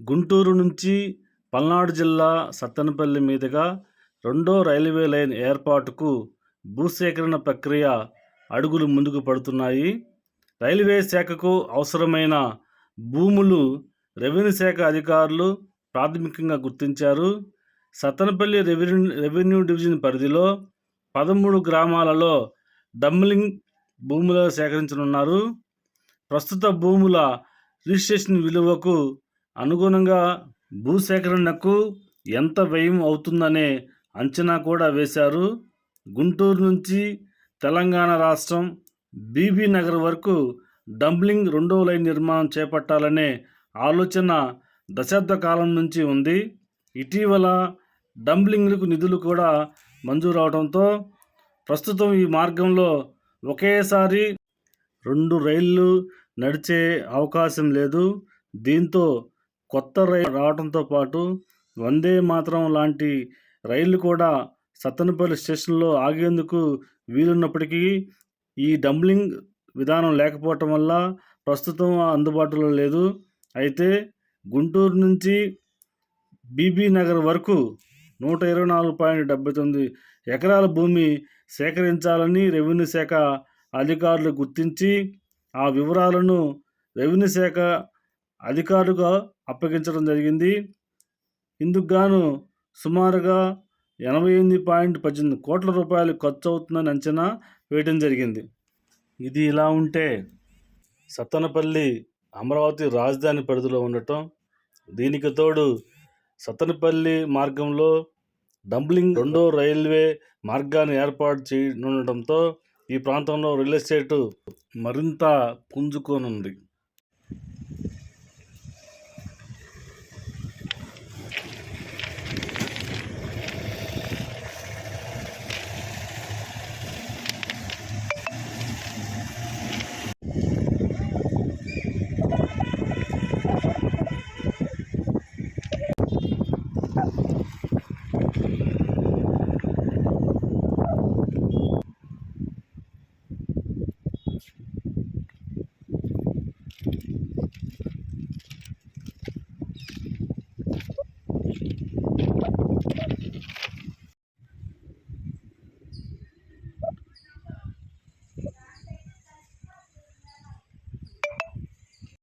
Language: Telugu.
గుంటూరు నుంచి పల్నాడు జిల్లా సత్తెనపల్లి మీదుగా రెండో రైల్వే లైన్ ఏర్పాటుకు భూసేకరణ ప్రక్రియ అడుగులు ముందుకు పడుతున్నాయి. రైల్వే శాఖకు అవసరమైన భూములు రెవెన్యూ శాఖ అధికారులు ప్రాథమికంగా గుర్తించారు. సత్తెనపల్లి రెవెన్యూ రెవెన్యూ డివిజన్ పరిధిలో పదమూడు గ్రామాలలో డమ్లింగ్ భూములు సేకరించనున్నారు. ప్రస్తుత భూముల రిజిస్ట్రేషన్ విలువకు అనుగుణంగా భూసేకరణకు ఎంత వ్యయం అవుతుందనే అంచనా కూడా వేశారు. గుంటూరు నుంచి తెలంగాణ రాష్ట్రం బీబీ నగర్ వరకు డంబ్లింగ్ రెండో లైన్ నిర్మాణం చేపట్టాలనే ఆలోచన దశాబ్ద కాలం నుంచి ఉంది. ఇటీవల డంబ్లింగ్లకు నిధులు కూడా మంజూరు అవడంతో ప్రస్తుతం ఈ మార్గంలో ఒకేసారి రెండు రైళ్ళు నడిచే అవకాశం లేదు. దీంతో కొత్త రైలు రావడంతో పాటు వందే మాతరం లాంటి రైళ్ళు కూడా సత్తనపల్లి స్టేషన్లో ఆగేందుకు వీలున్నప్పటికీ ఈ డంబ్లింగ్ విధానం లేకపోవటం వల్ల ప్రస్తుతం అందుబాటులో లేదు. అయితే గుంటూరు నుంచి బీబీ నగర్ వరకు నూట ఇరవై నాలుగు పాయింట్ డెబ్బై తొమ్మిది ఎకరాల భూమి సేకరించాలని రెవెన్యూ శాఖ అధికారులు గుర్తించి ఆ వివరాలను రెవెన్యూ శాఖ అధికారులుగా అప్పగించడం జరిగింది. ఇందుకు గాను సుమారుగా ఎనభై ఎనిమిది పాయింట్ పద్దెనిమిది కోట్ల రూపాయలు ఖర్చు అవుతుందని అంచనా వేయడం జరిగింది. ఇది ఇలా ఉంటే సత్తనపల్లి అమరావతి రాజధాని పరిధిలో ఉండటం దీనికి తోడు సత్తనపల్లి మార్గంలో డంబ్లింగ్ రెండో రైల్వే మార్గాన్ని ఏర్పాటు చేయనుండటంతో ఈ ప్రాంతంలో రియల్ ఎస్టేటు మరింత పుంజుకోనుంది. Thank you.